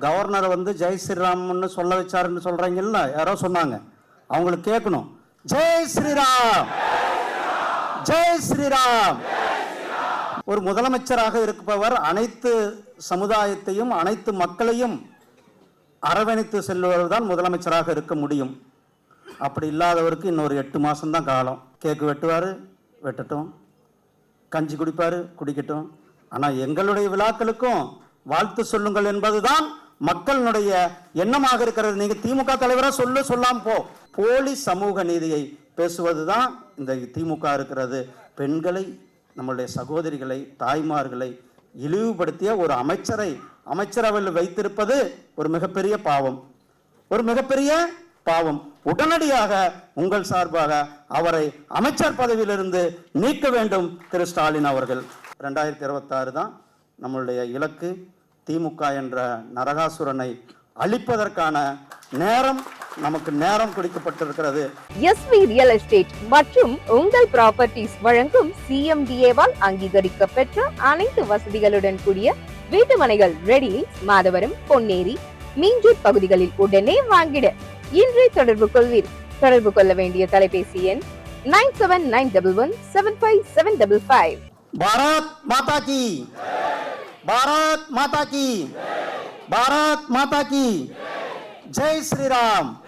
Governor வந்து ஜெய் ஸ்ரீராம்னு சொல்ல வச்சாருன்னு சொல்றீங்கல்ல? யாரோ சொன்னாங்க. அவங்களுக்கு கேட்கணும். ஜெய் ஸ்ரீராம்! ஜெய் ஸ்ரீராம்! ஒரு முதலமைச்சராக இருப்பவர் அனைத்து சமுதாயத்தையும் அனைத்து மக்களையும் அரவணைத்து செல்பவர் தான் முதலமைச்சராக இருக்க முடியும். அப்படி இல்லாதவருக்கு இன்னொரு எட்டு மாதம்தான் காலம். கேக்கு வெட்டுவார் வெட்டட்டும். கஞ்சி குடிப்பார் குடிக்கட்டும். ஆனால் எங்களுடைய விழாக்களுக்கும் வாழ்த்து சொல்லுங்கள் என்பதுதான் மக்களினுடைய எண்ணமாக இருக்கிறது. நீங்கள் திமுக தலைவராக சொல்லு சொல்லாம போ. போலி சமூக நீதியை பேசுவதுதான் இந்த திமுக இருக்கிறது. பெண்களை நம்மளுடைய சகோதரிகளை தாய்மார்களை இழிவுபடுத்திய ஒரு அமைச்சரை அமைச்சரவையில் வைத்திருப்பது ஒரு மிகப்பெரிய பாவம். ஒரு மிகப்பெரிய பாவம். உடனடியாக உங்கள் சார்பாக அவரை அமைச்சர் பதவியிலிருந்து நீக்க வேண்டும் திரு ஸ்டாலின் அவர்கள். ரெண்டாயிரத்தி இருபத்தாறு தான் நம்மளுடைய இலக்கு. திமுக என்ற நரகாசுரனை அழிப்பதற்கான நேரம் நமக்கு நேரம் குறிக்கப்பட்டிருக்கிறது எஸ்வி ரியல் எஸ்டேட் மற்றும் உங்கள் ப்ராப்பர்ட்டிஸ் வழங்கும் சிஎம்டிஏவால் அங்கீகரிக்க பெற்ற அனைத்து வசதிகளுடன் கூடிய வீட்டுமனைகள் ரெடி மாதவரம் பொன்னேரி மீஞ்சூர் பகுதிகளில் உடனே வாங்கிட. இன்றே தொடர்பு கொள்வீர். தொடர்பு கொள்ள வேண்டிய தொலைபேசி எண் nine seven nine double one seven five seven double five. Bharat Mata கி. பாரத் மாதா கி. பாரத் மாதா கி. ஜெய் ஸ்ரீராம்.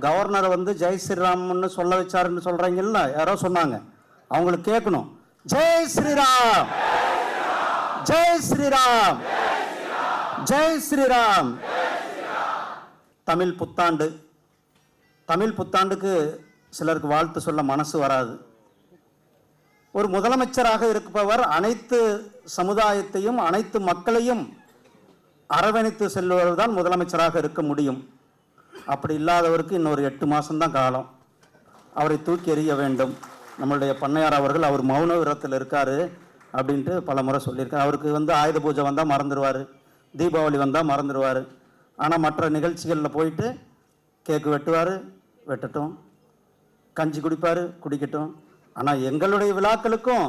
கவர்னர் வந்து ஜெய் ஸ்ரீராம்னு சொல்ல வச்சாருன்னு சொல்றீங்கல்ல யாரோ சொன்னாங்க. அவங்களுக்கு கேட்கணும். ஜெய் ஸ்ரீராம். ஜெய் ஸ்ரீராம். ஜெய் ஸ்ரீராம். தமிழ் புத்தாண்டு. தமிழ் புத்தாண்டுக்கு சிலருக்கு வாழ்த்து சொல்ல மனசு வராது. ஒரு முதலமைச்சராக இருப்பவர் அனைத்து சமுதாயத்தையும் அனைத்து மக்களையும் அரவணைத்து செல்வதுதான் தான் முதலமைச்சராக இருக்க முடியும். அப்படி இல்லாதவருக்கு இன்னொரு எட்டு மாதம்தான் காலம். அவரை தூக்கி எறிய வேண்டும். நம்மளுடைய பண்ணையார் அவர்கள் அவர் மௌன விரத்தில் இருக்கார் அப்படின்ட்டு பல முறை சொல்லியிருக்காரு. அவருக்கு வந்து ஆயுத பூஜை வந்தால் மறந்துடுவார் தீபாவளி வந்தால் மறந்துடுவார் ஆனால் மற்ற நிகழ்ச்சிகளில் போயிட்டு கேக்கு வெட்டுவார் வெட்டட்டும். கஞ்சி குடிப்பார் குடிக்கட்டும். ஆனால் எங்களுடைய விழாக்களுக்கும்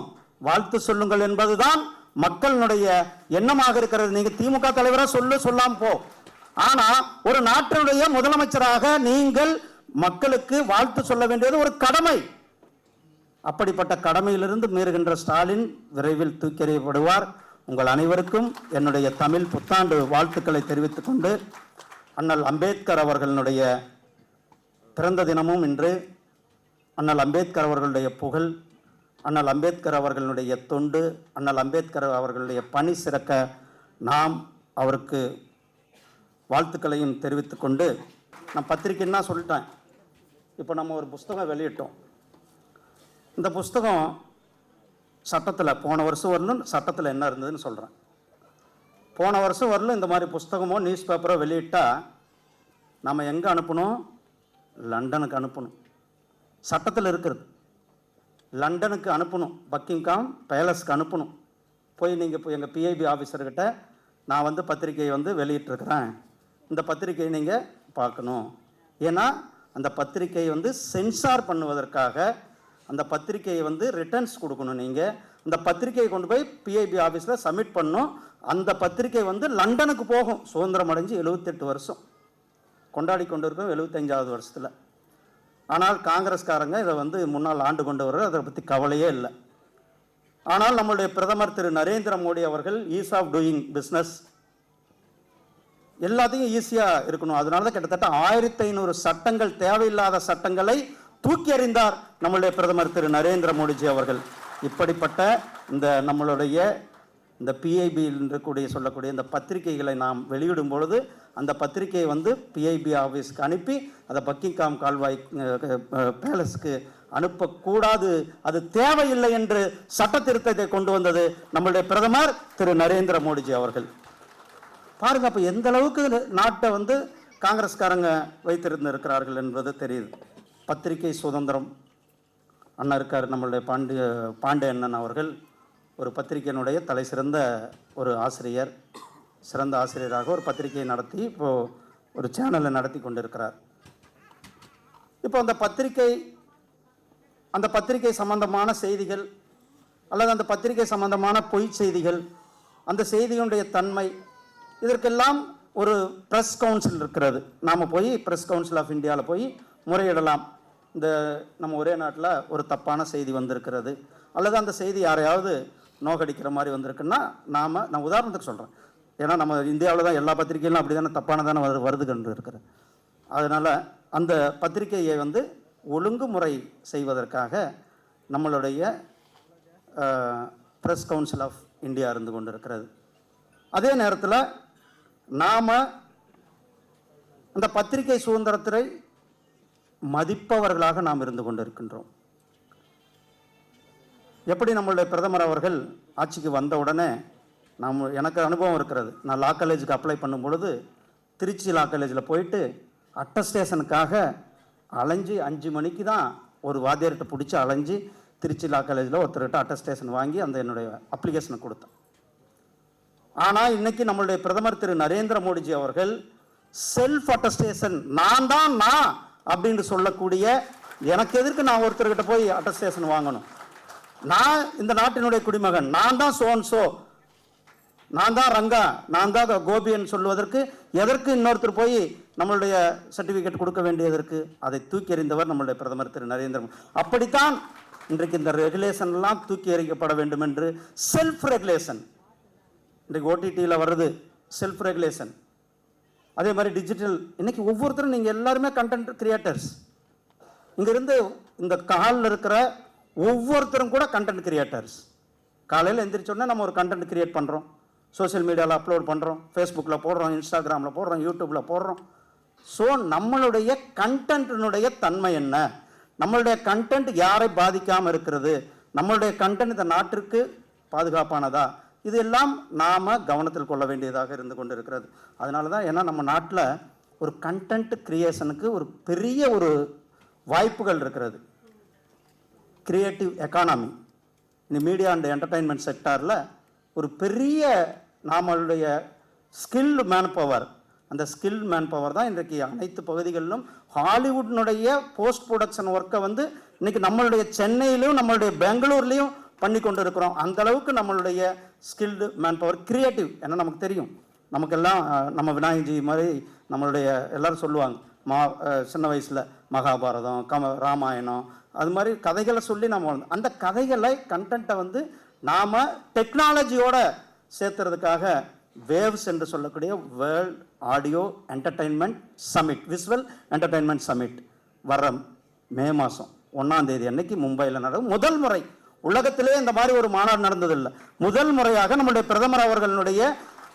வாழ்த்து சொல்லுங்கள் என்பதுதான் மக்களினுடைய எண்ணமாக இருக்கிறது. நீங்க திமுக தலைவராக சொல்லு சொல்லாம போ. ஆனா ஒரு நாட்டினுடைய முதலமைச்சராக நீங்கள் மக்களுக்கு வாழ்த்து சொல்ல வேண்டியது ஒரு கடமை. அப்படிப்பட்ட கடமையிலிருந்து மீறுகின்ற ஸ்டாலின் விரைவில் தூக்கறியப்படுவார் உங்கள் அனைவருக்கும் என்னுடைய தமிழ் புத்தாண்டு வாழ்த்துக்களை தெரிவித்துக் கொண்டு அண்ணல் அம்பேத்கர் அவர்களுடைய பிறந்த தினமும் இன்று அண்ணல் அம்பேத்கர் அவர்களுடைய புகழ் அண்ணல் அம்பேத்கர் அவர்களுடைய தொண்டு அண்ணல் அம்பேத்கர் அவர்களுடைய பணி சிறக்க நாம் அவருக்கு வாழ்த்துக்களையும் தெரிவித்து கொண்டு நான் பத்திரிக்கைன்னா சொல்லிட்டேன். இப்போ நம்ம ஒரு புஸ்தகம் வெளியிட்டோம். இந்த புஸ்தகம் சட்டத்தில் போன வருஷம் வரலும் சட்டத்தில் என்ன இருந்ததுன்னு சொல்கிறேன் போன வருஷம் வரலும் இந்த மாதிரி புஸ்தகமோ நியூஸ் பேப்பரோ வெளியிட்டால் நம்ம எங்கே அனுப்பணும்? லண்டனுக்கு அனுப்பணும். சட்டத்தில் இருக்கிறது. லண்டனுக்கு அனுப்பணும். பக்கிங்காம் பேலஸ்க்கு அனுப்பணும். போய் நீங்கள் இப்போ எங்கள் பிஐபி ஆஃபீஸர்கிட்ட நான் வந்து பத்திரிக்கையை வந்து வெளியிட்டிருக்கிறேன். இந்த பத்திரிக்கையை நீங்கள் பார்க்கணும். ஏன்னா அந்த பத்திரிக்கையை வந்து சென்சார் பண்ணுவதற்காக அந்த பத்திரிக்கையை வந்து ரிட்டர்ன்ஸ் கொடுக்கணும் நீங்கள் அந்த பத்திரிக்கையை கொண்டு போய் பிஐபி ஆஃபீஸில் சப்மிட் பண்ணும் அந்த பத்திரிக்கை வந்து லண்டனுக்கு போகும். சுதந்திரம் அடைஞ்சு எழுபத்தெட்டு வருஷம். கொண்டாடி கொண்டு இருக்கோம் எழுபத்தஞ்சாவது வருஷத்தில். ஆனால் காங்கிரஸ்காரங்க இதை வந்து முன்னால் ஆண்டு கொண்டு அதை பற்றி கவலையே இல்லை. ஆனால் நம்மளுடைய பிரதமர் திரு நரேந்திர மோடி அவர்கள் ஈஸ் ஆஃப் டூயிங் பிஸ்னஸ் எல்லாத்தையும் ஈஸியாக இருக்கணும். அதனால தான் கிட்டத்தட்ட ஆயிரத்தி ஐநூறு சட்டங்கள் தேவையில்லாத சட்டங்களை தூக்கி எறிந்தார் நம்மளுடைய பிரதமர் திரு நரேந்திர மோடிஜி அவர்கள். இப்படிப்பட்ட இந்த நம்மளுடைய இந்த பிஐபி இருக்கக்கூடிய சொல்லக்கூடிய இந்த பத்திரிகைகளை நாம் வெளியிடும் பொழுது அந்த பத்திரிகையை வந்து பிஐபி ஆஃபீஸ்க்கு அனுப்பி அதை பக்கிங்காம் கால்வாய் பேலஸ்க்கு அனுப்பக்கூடாது. அது தேவையில்லை என்று சட்ட திருத்தத்தை கொண்டு வந்தது நம்மளுடைய பிரதமர் திரு நரேந்திர மோடிஜி அவர்கள். பாருங்க அப்போ எந்த அளவுக்கு நாட்டை வந்து காங்கிரஸ்காரங்க வைத்திருந்திருக்கிறார்கள் என்பது தெரியுது. பத்திரிகை சுதந்திரம். அண்ணா இருக்கார் நம்மளுடைய பாண்டிய பாண்டிய அண்ணன் அவர்கள். ஒரு பத்திரிகையினுடைய தலை சிறந்த ஒரு ஆசிரியர் சிறந்த ஆசிரியராக ஒரு பத்திரிகையை நடத்தி இப்போது ஒரு சேனலை நடத்தி கொண்டிருக்கிறார். இப்போ அந்த பத்திரிகை அந்த பத்திரிகை சம்பந்தமான செய்திகள் அல்லது அந்த பத்திரிகை சம்பந்தமான பொய் செய்திகள் அந்த செய்தியினுடைய தன்மை இதற்கெல்லாம் ஒரு ப்ரெஸ் கவுன்சில் இருக்கிறது. நாம் போய் ப்ரெஸ் கவுன்சில் ஆஃப் இந்தியாவில் போய் முறையிடலாம். இந்த நம்ம ஒரே நாட்டில் ஒரு தப்பான செய்தி வந்திருக்கிறது. அல்லது அந்த செய்தி யாரையாவது நோகடிக்கிற மாதிரி வந்திருக்குன்னா நாம் நான் உதாரணத்துக்கு சொல்கிறேன் ஏன்னா நம்ம இந்தியாவில் தான் எல்லா பத்திரிகைகளும் அப்படி தானே தப்பானதானே வருது வருது கண்டு இருக்கிறது அதனால் அந்த பத்திரிகையை வந்து ஒழுங்குமுறை செய்வதற்காக நம்மளுடைய ப்ரெஸ் கவுன்சில் ஆஃப் இந்தியா இருந்து கொண்டு இருக்கிறது அதே நேரத்தில் நாம் அந்த பத்திரிகை சுதந்திரத்தை மதிப்பவர்களாக நாம் இருந்து கொண்டு இருக்கின்றோம் எப்படி நம்மளுடைய பிரதமர் அவர்கள் ஆட்சிக்கு வந்த உடனே நாம் எனக்கு அனுபவம் இருக்கிறது. நான் லா காலேஜுக்கு அப்ளை பண்ணும் பொழுது திருச்சி லா காலேஜில் போயிட்டு அட்டஸ்டேஷனுக்காக அலைஞ்சு அஞ்சு மணிக்கு தான் ஒரு வாத்தியார்கிட்ட பிடிச்சி அலைஞ்சு திருச்சி லா காலேஜில் ஒருத்தர்கிட்ட அட்டஸ்டேஷன் வாங்கி அந்த என்னுடைய அப்ளிகேஷனை கொடுத்தேன். ஆனால் இன்றைக்கி நம்மளுடைய பிரதமர் திரு நரேந்திர மோடிஜி அவர்கள் செல்ஃப் அட்டஸ்டேஷன் நான் தான் நான் அப்படின்னு சொல்லக்கூடிய எனக்கு எதிர்க்கு நான் ஒருத்தர்கிட்ட போய் அட்டஸ்டேஷன் வாங்கணும். நான் இந்த நாட்டினுடைய குடிமகன். நான் தான் சோன்சோ நான் தான் ரங்கா. நான் தான் கோபின்னு சொல்லுவதற்கு எதற்கு இன்னொருத்தர் போய் நம்மளுடைய சர்டிஃபிகேட் கொடுக்க வேண்டியதற்கு அதை தூக்கி எறிந்தவர் நம்மளுடைய பிரதமர் திரு நரேந்திர மோடி அப்படித்தான் இன்றைக்கு இந்த ரெகுலேஷன்லாம் தூக்கி எறிக்கப்பட வேண்டும் என்று செல்ஃப் ரெகுலேஷன் இன்றைக்கு ஓடிடியில் வருது செல்ஃப் ரெகுலேஷன் அதே மாதிரி டிஜிட்டல் இன்னைக்கு ஒவ்வொருத்தரும் நீங்கள் எல்லாருமே கண்டென்ட் கிரியேட்டர்ஸ் இங்கேருந்து இந்த காலில் இருக்கிற ஒவ்வொருத்தரும் கூட கண்டென்ட் கிரியேட்டர்ஸ் காலையில் எந்திரிச்சோடனே நம்ம ஒரு கண்டென்ட் கிரியேட் பண்ணுறோம் சோஷியல் மீடியாவில் அப்லோட் பண்ணுறோம் ஃபேஸ்புக்கில் போடுறோம் இன்ஸ்டாகிராமில் போடுறோம் யூடியூப்பில் போடுறோம். ஸோ நம்மளுடைய கண்டென்ட்டினுடைய தன்மை என்ன? நம்மளுடைய கண்டென்ட் யாரை பாதிக்காமல் இருக்கிறது? நம்மளுடைய கண்டென்ட் இந்த நாட்டிற்கு பாதுகாப்பானதா? இது எல்லாம் நாம் கவனத்தில் கொள்ள வேண்டியதாக இருந்து கொண்டு இருக்கிறது அதனால தான் ஏன்னா நம்ம நாட்டில் ஒரு கண்டென்ட் கிரியேஷனுக்கு ஒரு பெரிய ஒரு வாய்ப்புகள் இருக்கிறது. கிரியேட்டிவ் எக்கானமி இந்த மீடியா அண்ட் என்டர்டைன்மெண்ட் செக்டாரில் ஒரு பெரிய நாமளுடைய ஸ்கில்டு மேன் பவர் அந்த ஸ்கில் மேன் பவர் தான் இன்றைக்கு அனைத்து பகுதிகளிலும் ஹாலிவுட்னுடைய போஸ்ட் ப்ரொடக்ஷன் ஒர்க்கை வந்து இன்றைக்கி நம்மளுடைய சென்னையிலையும் நம்மளுடைய பெங்களூர்லேயும் பண்ணி கொண்டு இருக்கிறோம் அந்த அளவுக்கு நம்மளுடைய ஸ்கில்டு மேன் பவர் கிரியேட்டிவ் ஏன்னா நமக்கு தெரியும்? நமக்கெல்லாம் நம்ம விநாயகஜி மாதிரி நம்மளுடைய எல்லாரும் சொல்லுவாங்க. மா சின்ன வயசில் மகாபாரதம் கம ராமாயணம் அது மாதிரி கதைகளை சொல்லி நம்ம வளர்ந்தோம். அந்த கதைகளை கண்டென்ட்டை வந்து நாம் டெக்னாலஜியோட சேர்த்துறதுக்காக வேவ்ஸ் என்று சொல்லக்கூடிய world audio entertainment summit visual entertainment summit வர மே மாதம் ஒன்றாந்தேதி அன்னைக்கு மும்பையில் நடக்கும் முதல் முறை உலகத்திலே இந்த மாதிரி ஒரு மாநாடு நடந்ததில்லை முதல் முறையாக நம்முடைய பிரதமர் அவர்களுடைய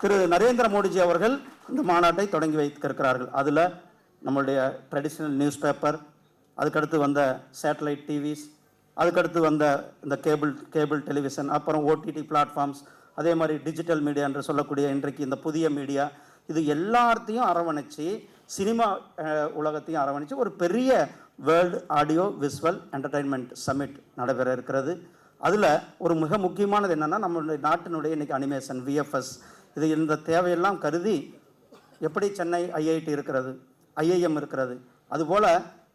திரு நரேந்திர மோடிஜி அவர்கள் இந்த மாநாட்டை தொடங்கி வைத்திருக்கிறார்கள் அதில் நம்மளுடைய ட்ரெடிஷ்னல் நியூஸ் பேப்பர் அதுக்கடுத்து வந்த சேட்டலைட் டிவிஸ் அதுக்கடுத்து வந்த இந்த கேபிள் கேபிள் டெலிவிஷன் அப்புறம் ஓடிடி பிளாட்ஃபார்ம்ஸ் அதே மாதிரி டிஜிட்டல் மீடியா என்று சொல்லக்கூடிய இன்றைக்கு இந்த புதிய மீடியா இது எல்லாத்தையும் அரவணைச்சு சினிமா உலகத்தையும் அரவணைச்சு ஒரு பெரிய world audio visual entertainment summit நடைபெற இருக்கிறது. அதில் ஒரு மிக முக்கியமானது என்னென்னா நம்மளுடைய நாட்டினுடைய இன்னைக்கு அனிமேஷன் விஎஃப்எஸ் இது இந்த தேவையெல்லாம் கருதி எப்படி சென்னை ஐஐடி இருக்கிறது? ஐஐஎம் இருக்கிறது. அதுபோல்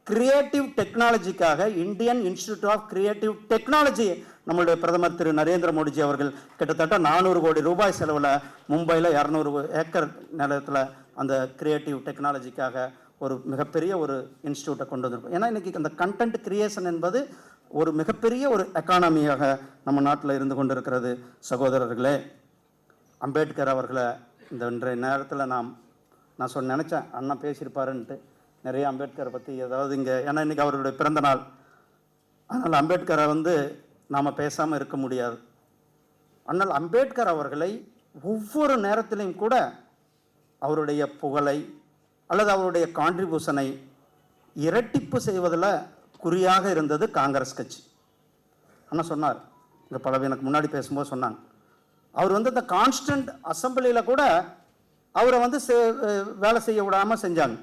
creative டெக்னாலஜிக்காக Indian institute of creative technology நம்மளுடைய பிரதமர் திரு நரேந்திர மோடிஜி அவர்கள் கிட்டத்தட்ட நானூறு கோடி ரூபாய் செலவில் மும்பையில் இரநூறு ஏக்கர் நிலத்தில் அந்த கிரியேட்டிவ் டெக்னாலஜிக்காக ஒரு மிகப்பெரிய ஒரு இன்ஸ்டியூட்டை கொண்டு வந்திருக்கோம். ஏன்னா இன்றைக்கி அந்த கண்டென்ட் கிரியேஷன் என்பது ஒரு மிகப்பெரிய ஒரு எக்கானமியாக நம்ம நாட்டில் இருந்து கொண்டிருக்கிறது. சகோதரர்களே அம்பேத்கர் அவர்களை இந்த இன்றைய நேரத்தில் நாம் நான் சொன்ன நினச்சேன். அண்ணா பேசியிருப்பாருன்ட்டு. நிறைய அம்பேத்கரை பற்றி ஏதாவது இங்கே ஏன்னா இன்றைக்கி அவருடைய பிறந்த நாள். அதனால் அம்பேத்கரை வந்து நாம் பேசாமல் இருக்க முடியாது. ஆனால் அம்பேத்கர் அவர்களை ஒவ்வொரு நேரத்திலையும் கூட அவருடைய புகழை அல்லது அவருடைய கான்ட்ரிபியூஷனை இரட்டிப்பு செய்வதில் குறியாக இருந்தது காங்கிரஸ் கட்சி. அண்ணா சொன்னார். இங்கே பல எனக்கு முன்னாடி பேசும்போது சொன்னாங்க. அவர் வந்து இந்த கான்ஸ்டன்ட் அசம்பிளியில் கூட அவரை வந்து வேலை செய்ய விடாமல் செஞ்சாங்க.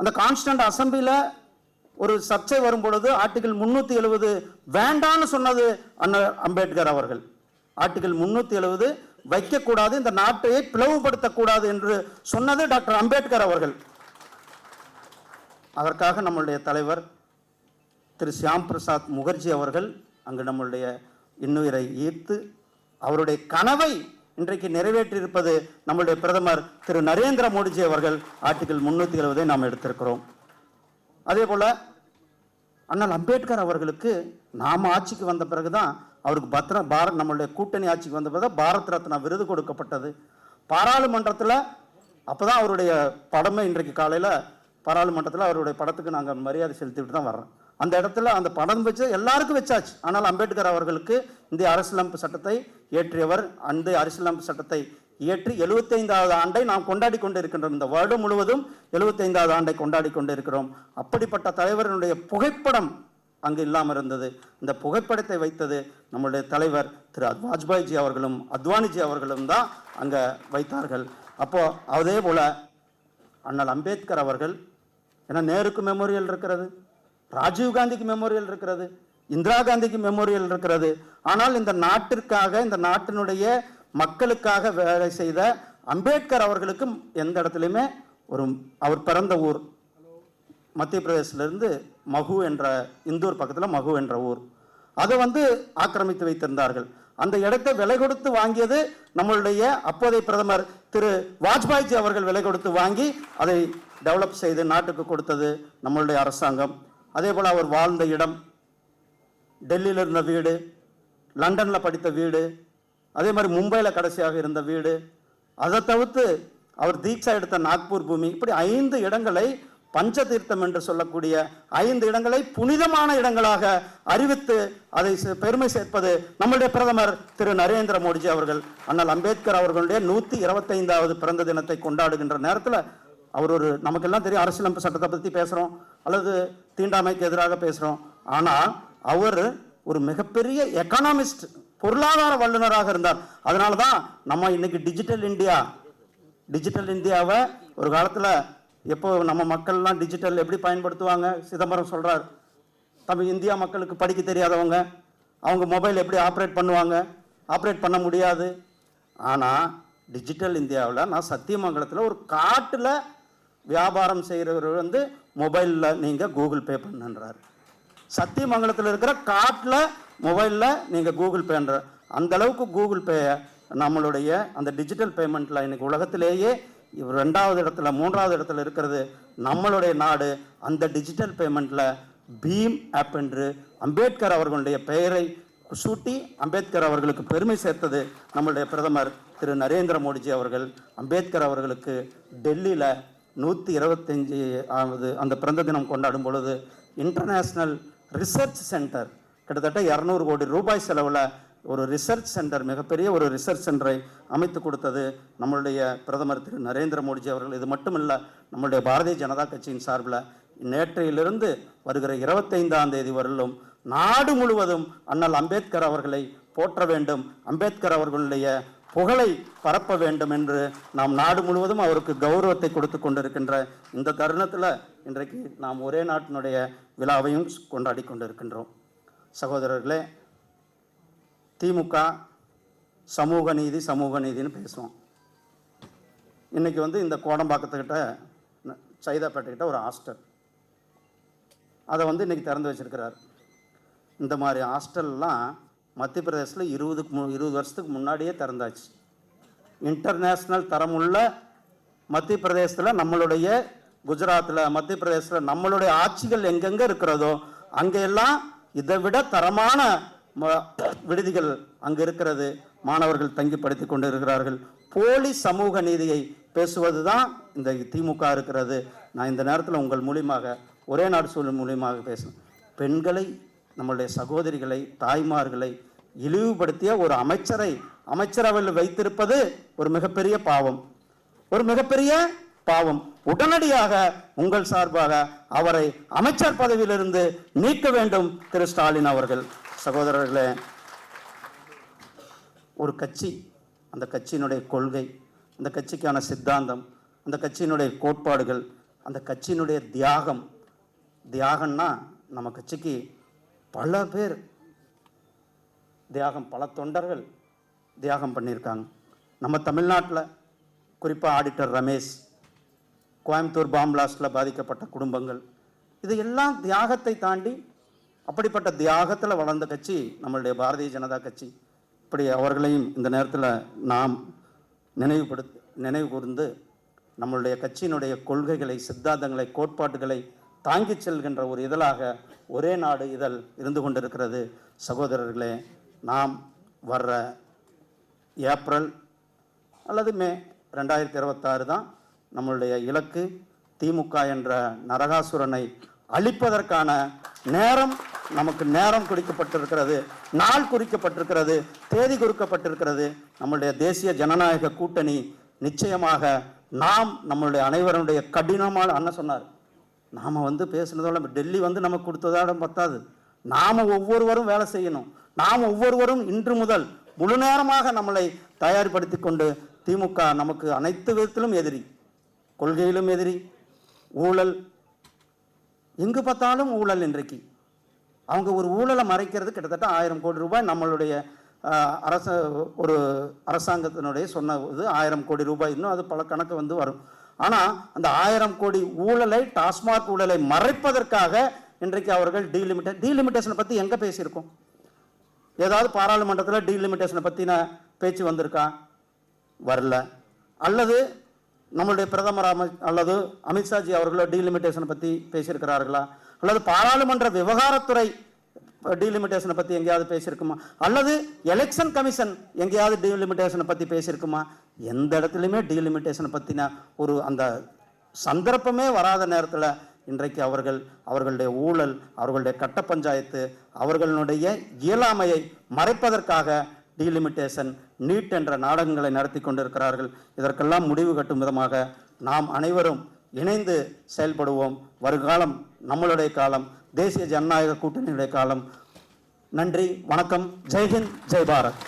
அந்த கான்ஸ்டன்ட் அசம்பிளியில் ஒரு சர்ச்சை வரும் பொழுது ஆர்டிகல் முந்நூற்றி எழுபது வேண்டான்னு சொன்னது அண்ணா அம்பேத்கர் அவர்கள். ஆர்டிகல் முந்நூற்றி எழுபது வைக்கக்கூடாது இந்த நாட்டையை பிளவுபடுத்தக்கூடாது என்று சொன்னது டாக்டர் அம்பேத்கர் அவர்கள். அதற்காக நம்மளுடைய தலைவர் திரு சியாம் பிரசாத் முகர்ஜி அவர்கள் அங்கு நம்மளுடைய இன்னுயிரை ஈர்த்து அவருடைய கனவை இன்றைக்கு நிறைவேற்றியிருப்பது நம்முடைய பிரதமர் திரு நரேந்திர மோடிஜி அவர்கள் ஆர்டிகல் முன்னூற்றி எழுபதை நாம் எடுத்திருக்கிறோம். அதே போல் அண்ணல் அம்பேத்கர் அவர்களுக்கு நாம் ஆட்சிக்கு வந்த பிறகு தான் அவருக்கு பத்ர பாரத் நம்மளுடைய கூட்டணி ஆட்சிக்கு வந்த பிறகு பாரத் ரத்னா விருது கொடுக்கப்பட்டது. பாராளுமன்றத்தில் அப்போ தான் அவருடைய படமே இன்றைக்கு காலையில் பாராளுமன்றத்தில் அவருடைய படத்துக்கு நாங்கள் மரியாதை செலுத்திவிட்டு தான் வர்றோம். அந்த இடத்துல அந்த படம் வச்சு எல்லாருக்கும் வச்சாச்சு. ஆனால் அம்பேத்கர் அவர்களுக்கு இந்திய அரசியலமைப்பு சட்டத்தை இயற்றியவர் அந்த அரசியலமைப்பு சட்டத்தை இயற்றி எழுபத்தைந்தாவது ஆண்டை நாம் கொண்டாடி கொண்டு இருக்கின்றோம் இந்த வருடம் முழுவதும் எழுபத்தைந்தாவது ஆண்டை கொண்டாடி கொண்டு இருக்கிறோம் அப்படிப்பட்ட தலைவரினுடைய புகைப்படம் அங்கு இல்லாமல் இருந்தது. இந்த புகைப்படத்தை வைத்தது நம்முடைய தலைவர் திரு வாஜ்பாய்ஜி அவர்களும் அத்வானிஜி அவர்களும் தான் அங்கே வைத்தார்கள். அப்போ அதே போல அண்ணல் அம்பேத்கர் அவர்கள் ஏன்னா நேருக்கு மெமோரியல் இருக்கிறது ராஜீவ் காந்திக்கு மெமோரியல் இருக்கிறது. இந்திரா காந்திக்கு மெமோரியல் இருக்கிறது. ஆனால் இந்த நாட்டிற்காக இந்த நாட்டினுடைய மக்களுக்காக வேலை செய்த அம்பேத்கர் அவர்களுக்கும் எந்த இடத்துலையுமே ஒரு அவர் பிறந்த ஊர் மத்திய பிரதேசிலிருந்து மகு என்ற இந்தூர் பக்கத்தில் மகு என்ற ஊர். அதை வந்து ஆக்கிரமித்து வைத்திருந்தார்கள். அந்த இடத்தை விலை கொடுத்து வாங்கியது நம்மளுடைய அப்போதைய பிரதமர் திரு வாஜ்பாய்ஜி அவர்கள் விலை கொடுத்து வாங்கி அதை டெவலப் செய்து நாட்டுக்கு கொடுத்தது நம்மளுடைய அரசாங்கம். அதே போல் அவர் வாழ்ந்த இடம் டெல்லியில் இருந்த வீடு லண்டனில் படித்த வீடு அதே மாதிரி மும்பையில் கடைசியாக இருந்த வீடு. அதை தவிர்த்து அவர் தீட்சா எடுத்த நாக்பூர் பூமி இப்படி ஐந்து இடங்களை பஞ்சதீர்த்தம் என்று சொல்லக்கூடிய ஐந்து இடங்களை புனிதமான இடங்களாக அறிவித்து அதை பெருமை சேர்ப்பது நம்முடைய பிரதமர் திரு நரேந்திர மோடிஜி அவர்கள். அண்ணல் அம்பேத்கர் அவர்களுடைய நூற்றி இருபத்தைந்தாவது பிறந்த தினத்தை கொண்டாடுகின்ற நேரத்தில் அவர் ஒரு நமக்கெல்லாம் தெரியும் அரசியலமைப்பு சட்டத்தை பற்றி பேசுகிறோம் அல்லது தீண்டாமைக்கு எதிராக பேசுகிறோம் ஆனால் அவர் ஒரு மிகப்பெரிய எக்கனாமிஸ்ட் பொருளாதார வல்லுநராக இருந்தார். அதனால தான் நம்ம இன்னைக்கு டிஜிட்டல் இந்தியா டிஜிட்டல் இந்தியாவை ஒரு காலத்தில் எப்போ நம்ம மக்கள்லாம் டிஜிட்டல் எப்படி பயன்படுத்துவாங்க? சிதம்பரம் சொல்கிறார் தமிழ் இந்தியா மக்களுக்கு படிக்க தெரியாதவங்க அவங்க மொபைல் எப்படி ஆப்ரேட் பண்ணுவாங்க? ஆப்ரேட் பண்ண முடியாது. ஆனால் டிஜிட்டல் இந்தியாவில் நான் சத்தியமங்கலத்தில் ஒரு காட்டில் வியாபாரம் செய்கிறவர் வந்து மொபைலில் நீங்கள் கூகுள் பே பண்ணுன்றார். சத்தியமங்கலத்தில் இருக்கிற காட்டில் மொபைலில் நீங்கள் கூகுள் பேன்ற அந்த அளவுக்கு கூகுள் பே நம்மளுடைய அந்த டிஜிட்டல் பேமெண்ட்டில் இன்றைக்கி உலகத்திலேயே ரெண்டாவது இடத்துல மூன்றாவது இடத்துல இருக்கிறது நம்மளுடைய நாடு. அந்த டிஜிட்டல் பேமெண்ட்டில் பீம் ஆப் என்று அம்பேத்கர் அவர்களுடைய பெயரை சூட்டி அம்பேத்கர் அவர்களுக்கு பெருமை சேர்த்தது நம்மளுடைய பிரதமர் திரு நரேந்திர மோடிஜி அவர்கள். அம்பேத்கர் அவர்களுக்கு டெல்லியில் நூற்றி இருபத்தஞ்சி ஆவது அந்த பிறந்த தினம் கொண்டாடும் பொழுது இன்டர்நேஷ்னல் ரிசர்ச் சென்டர் கிட்டத்தட்ட இரநூறு கோடி ரூபாய் செலவில் ஒரு ரிசர்ச் சென்டர் மிகப்பெரிய ஒரு ரிசர்ச் சென்டரை அமைத்து கொடுத்தது நம்மளுடைய பிரதமர் திரு நரேந்திர மோடிஜி அவர்கள். இது மட்டுமில்லை நம்மளுடைய பாரதிய ஜனதா கட்சியின் சார்பில் நேற்றையிலிருந்து வருகிற இருபத்தைந்தாம் தேதி வரலும் நாடு முழுவதும் அண்ணல் அம்பேத்கர் அவர்களை போற்ற வேண்டும். அம்பேத்கர் அவர்களுடைய புகழை பரப்ப வேண்டும் என்று நாம் நாடு முழுவதும் அவருக்கு கௌரவத்தை கொடுத்து கொண்டிருக்கின்ற இந்த தருணத்தில் இன்றைக்கு நாம் ஒரே நாட்டினுடைய விழாவையும் கொண்டாடி கொண்டிருக்கின்றோம். சகோதரர்களே திமுக சமூக நீதி சமூக நீதின்னு பேசுவோம். இன்றைக்கி வந்து இந்த கோடம்பாக்கத்துக்கிட்ட சைதாப்பேட்டைக்கிட்ட ஒரு ஹாஸ்டல். அதை வந்து இன்றைக்கி திறந்து வச்சுருக்கிறார். இந்த மாதிரி ஹாஸ்டல்லாம் மத்திய பிரதேசத்தில் இருபதுக்கு மு இருபது வருஷத்துக்கு முன்னாடியே திறந்தாச்சு. இன்டர்நேஷ்னல் தரமுள்ள மத்திய பிரதேசத்தில் நம்மளுடைய குஜராத்தில் மத்திய பிரதேசத்தில் நம்மளுடைய ஆட்சிகள் எங்கெங்கே இருக்கிறதோ அங்கெல்லாம் இதை விட தரமான ம- விடுதிகள் அங்கு இருக்கிறது. மாணவர்கள் தங்கி படித்து கொண்டு இருக்கிறார்கள் போலி சமூக நீதியை பேசுவது தான் இந்த திமுக இருக்கிறது. நான் இந்த நேரத்தில் உங்கள் மூலியமாக ஒரே நாடு சூழல் மூலியமாக பேசுகிறேன் பெண்களை நம்மளுடைய சகோதரிகளை தாய்மார்களை இழிவுபடுத்திய ஒரு அமைச்சரை அமைச்சரவையில் வைத்திருப்பது ஒரு மிகப்பெரிய பாவம். ஒரு மிகப்பெரிய பாவம். உடனடியாக உங்கள் சார்பாக அவரை அமைச்சர் பதவியிலிருந்து நீக்க வேண்டும் திரு ஸ்டாலின் அவர்கள். சகோதரர்களே ஒரு கட்சி அந்த கட்சியினுடைய கொள்கை அந்த கட்சிக்கான சித்தாந்தம் அந்த கட்சியினுடைய கோட்பாடுகள் அந்த கட்சியினுடைய தியாகம் தியாகம்னா நம்ம கட்சிக்கு பல பேர் தியாகம் பல தொண்டர்கள் தியாகம் பண்ணியிருக்காங்க. நம்ம தமிழ்நாட்டில் குறிப்பாக ஆடிட்டர் ரமேஷ் கோயம்புத்தூர் பாம்பிளாஸ்டில் பாதிக்கப்பட்ட குடும்பங்கள் இது எல்லாம் தியாகத்தை தாண்டி அப்படிப்பட்ட தியாகத்தில் வளர்ந்த கட்சி நம்மளுடைய பாரதிய ஜனதா கட்சி. இப்படி அவர்களையும் இந்த நேரத்தில் நாம் நினைவுபடுத்து நினைவு கூர்ந்து நம்மளுடைய கட்சியினுடைய கொள்கைகளை சித்தாந்தங்களை கோட்பாட்டுகளை தாங்கிச் செல்கின்ற ஒரு இதழாக ஒரே நாடு இதழ் இருந்து கொண்டிருக்கிறது. சகோதரர்களே நாம் வர்ற ஏப்ரல் அல்லது மே ரெண்டாயிரத்தி இருபத்தாறு தான் நம்மளுடைய இலக்கு. திமுக என்ற நரகாசுரனை அழிப்பதற்கான நேரம் நமக்கு நேரம் குறிக்கப்பட்டிருக்கிறது. நாள் குறிக்கப்பட்டிருக்கிறது. தேதி குறிக்கப்பட்டிருக்கிறது. நம்மளுடைய தேசிய ஜனநாயக கூட்டணி நிச்சயமாக நாம் நம்மளுடைய அனைவருடைய கடினமான அண்ணன் சொன்னார் நாம் வந்து பேசுனதோட டெல்லி வந்து நமக்கு கொடுத்ததோட பத்தாது. நாம் ஒவ்வொருவரும் வேலை செய்யணும். நாம் ஒவ்வொருவரும் இன்று முதல் முழு நேரமாக நம்மளை தயார்படுத்தி கொண்டு திமுக நமக்கு அனைத்து விதத்திலும் எதிரி கொள்கையிலும் எதிரி ஊழல். எங்கு பார்த்தாலும் ஊழல் இன்றைக்கு. அவங்க ஒரு ஊழலை மறைக்கிறது கிட்டத்தட்ட ஆயிரம் கோடி ரூபாய் நம்மளுடைய அரச ஒரு அரசாங்கத்தினுடைய சொன்ன இது ஆயிரம் கோடி ரூபாய். இன்னும் அது பல கணக்கு வந்து வரும். ஆனால் அந்த ஆயிரம் கோடி ஊழலை டாஸ்மாக் ஊழலை மறைப்பதற்காக இன்றைக்கு அவர்கள் டீலிமிட்டே டீலிமிட்டேஷனை பற்றி எங்கே பேசியிருக்கோம்? ஏதாவது பாராளுமன்றத்தில் டீலிமிட்டேஷனை பற்றின பேச்சு வந்திருக்கா? வரல. அல்லது நம்மளுடைய பிரதமர் அமி அல்லது அமித்ஷாஜி அவர்களோ டீலிமிட்டேஷனை பற்றி பேசியிருக்கிறார்களா? அல்லது பாராளுமன்ற விவகாரத்துறை டீலிமிட்டேஷனை பற்றி எங்கேயாவது பேசியிருக்குமா? அல்லது எலெக்ஷன் கமிஷன் எங்கேயாவது டீலிமிட்டேஷனை பற்றி பேசியிருக்குமா? எந்த இடத்துலையுமே டீலிமிட்டேஷனை பற்றின ஒரு அந்த சந்தர்ப்பமே வராத நேரத்தில் இன்றைக்கு அவர்கள் அவர்களுடைய ஊழல் அவர்களுடைய கட்ட பஞ்சாயத்து அவர்களுடைய இயலாமையை மறைப்பதற்காக டீலிமிட்டேஷன் நீட் என்ற நாடகங்களை நடத்தி கொண்டிருக்கிறார்கள். இதற்கெல்லாம் முடிவு கட்டும் விதமாக நாம் அனைவரும் இணைந்து செயல்படுவோம். வருங்காலம் நம்மளுடைய காலம் தேசிய ஜனநாயக கூட்டணியுடைய காலம். நன்றி வணக்கம். ஜெய்ஹிந்த் ஜெய் பாரத்.